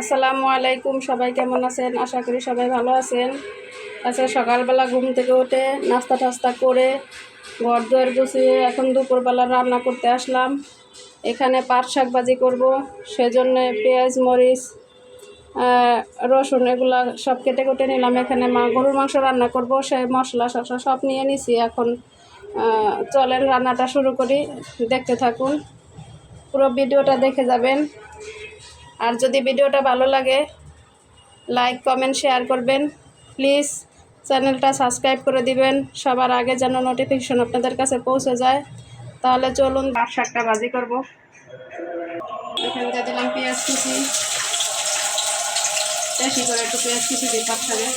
আসসালামু আলাইকুম, সবাই কেমন আছেন? আশা করি সবাই ভালো আছেন। আচ্ছা সকালবেলা ঘুম থেকে উঠে নাস্তা টাস্তা করে ঘর দুয়ার গুছিয়ে এখন দুপুরবেলা রান্না করতে আসলাম। এখানে পাট শাক ভাজি করব, সেজন্য পেঁয়াজ, মরিচ রসুন এগুলা সব কেটে কুটে নিলাম। এখানে মা গরুর মাংস রান্না করব, সে মশলা শসা সব নিয়ে নিছি। এখন চলেন রান্নাটা শুরু করি। দেখতে থাকুন। পুরো ভিডিওটা দেখে যাবেন। আর যদি ভিডিওটা ভালো লাগে লাইক কমেন্ট শেয়ার করবেন। প্লিজ চ্যানেলটা সাবস্ক্রাইব করে দিবেন। সবার আগে যেন নোটিফিকেশন আপনাদের কাছে পৌঁছে যায়। তাহলে চলুন পাট শাকটা ভাজি করব। এখানে দিয়ে দিলাম পেঁয়াজ কুচি। বেশি করে একটু পেঁয়াজ কুচি দিই পাট শাকে।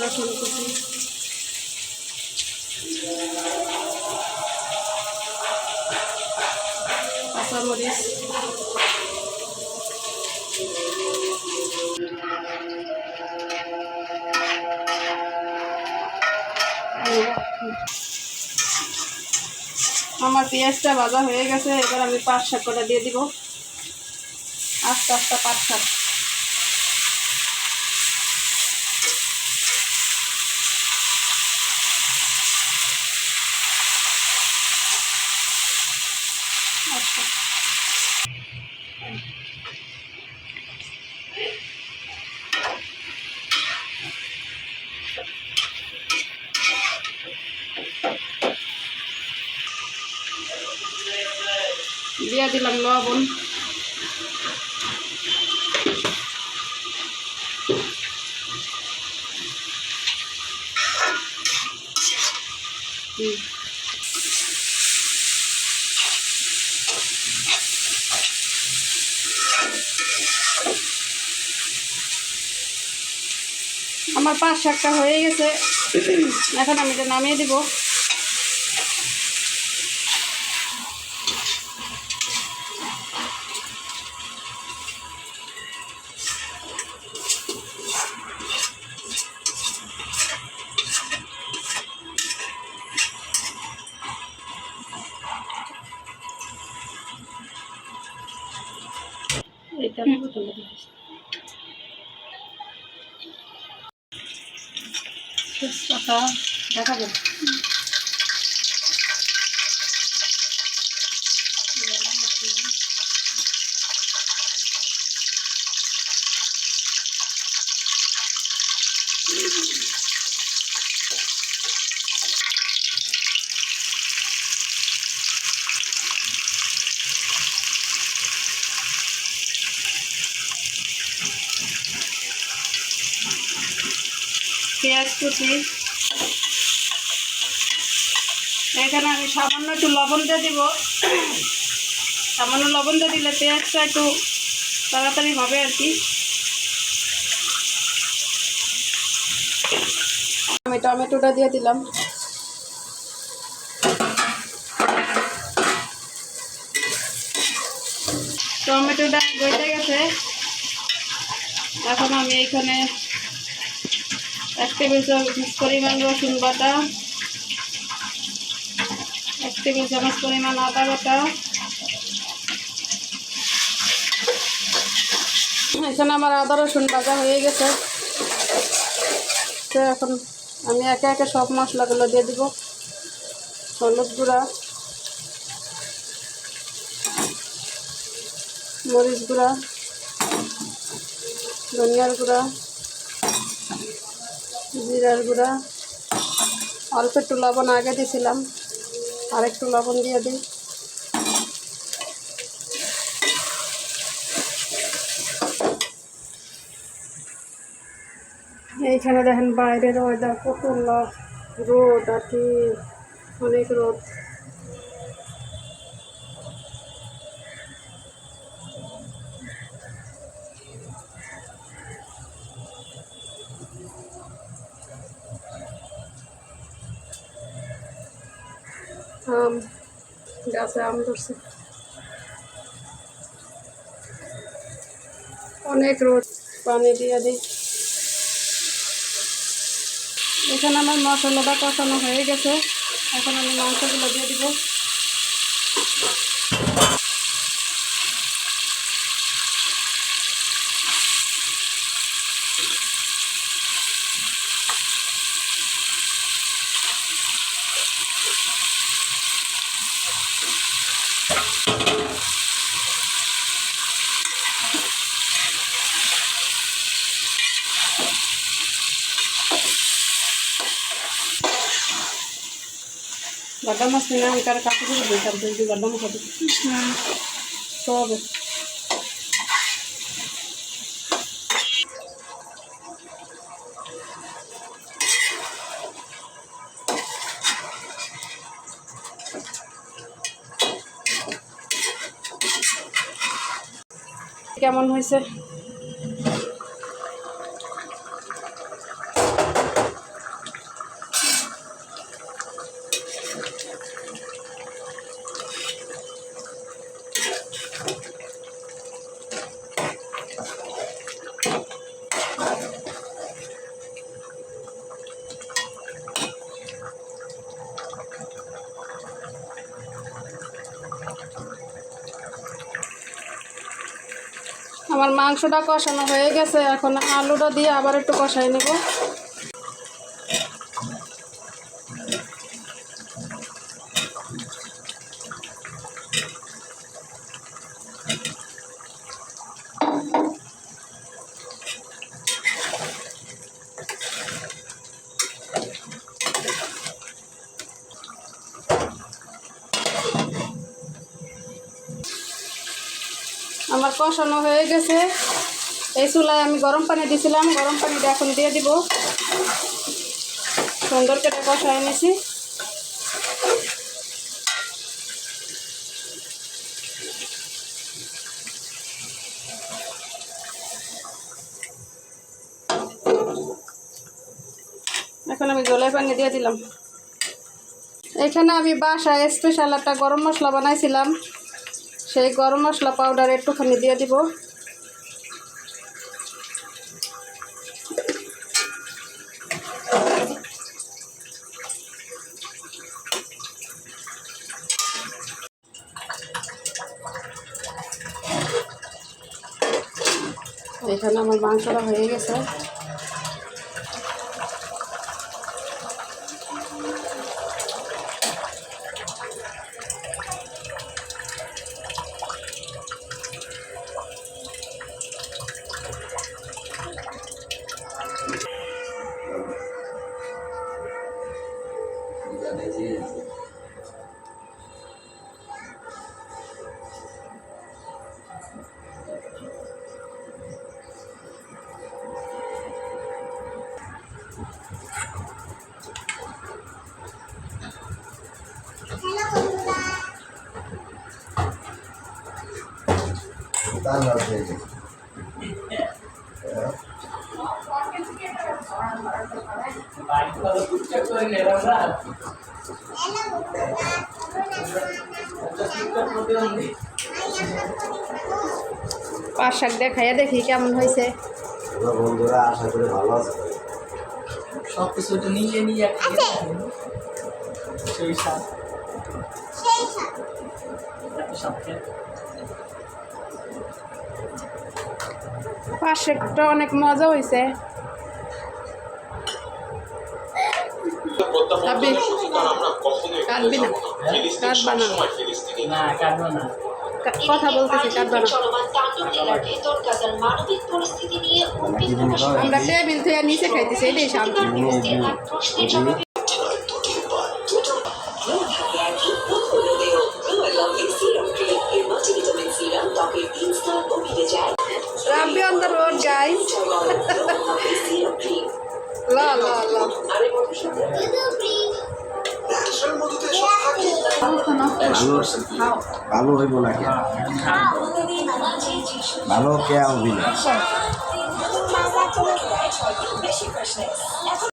রসুন কুচি। কাঁচামরিচ। আমার পেঁয়াজটা ভাজা হয়ে গেছে, এবার আমি পাট শাকটা দিয়ে দিব। আস্তে আস্তে পাট শাক। দিলাম লবণ। আমার পাঁচ শাকটা হয়ে গেছে এখন আমি এটা নামিয়ে দিব এটা তুলে দিই। পেঁয়াজ কুচি। এখানে আমি সামান্য একটু লবণটা দিব। সামান্য লবণটা দিলে পেঁয়াজটা একটু তাড়াতাড়ি হবে আর কি। আমি টমেটোটা দিয়ে দিলাম। টমেটোটা গেছে। এখন আমি এইখানে এক টেবিল চামচ পরিমাণ রসুন বাটা, এক টেবিল চামচ পরিমাণ আদা বাটা। এখানে আমার আদা রসুন বাটা হয়ে গেছে। তো এখন আমি একে একে সব মশলাগুলো দিয়ে দিব। হলুদ গুঁড়া, মরিচ গুঁড়া, ধনিয়ার গুঁড়া জিরার গুঁড়া। অল্প একটু লবণ আগে দিয়েছিলাম আর একটু লবণ দিয়ে দিই। এইখানে দেখেন বাইরের ওয়েদার কত রোদ আর কি, অনেক রোদ। আম গাছে আম ধরছে। অনেক রোদ, পানি দিয়ে দিই। এখানে আমার মশলাটা কষানো হয়ে গেছে। এখন আমি মাংসগুলো দিয়ে দিব। గడ్డ మస్తు ఇంకా కాకపోతే గడ్డ మస్తు గడ్డ మస్తు సో কেমন হয়েছে? মাংসটা কষানো হয়ে গেছে এখন আলুটা দিয়ে আবার একটু কষাই নেব। আমার কষানো হয়ে গেছে। এই চুলায় আমি গরম পানি দিয়েছিলাম গরম পানিটা এখন দিয়ে দিব। সুন্দর করে কষায় নিছি। এখন আমি জলের পানি দিয়ে দিলাম। এখানে আমি বাসায় স্পেশাল একটা গরম মশলা বানাইছিলাম। সেই গরম মশলা পাউডার একটুখানি দিয়ে দিব। এখানে আমার মাংসটা হয়ে গেছে। Standard থেকে পাঁচ শাক দিয়ে খাইয়া দেখি কেমন হয়েছে। বন্ধুরা আশা করি ভালো আছে। সব কিছু তো নিয়ে নিয়ে সেই সাপ এত সাপ গাজার মানবিক পরিস্থিতি নিয়ে উদ্বিগ্ন প্রশ্ন আমরা টেবিল থেকে নিচে খাইতেছি এটাই শান্তি। ল ল ল ভালো ভালো হইব না কে ভালো কে হবি না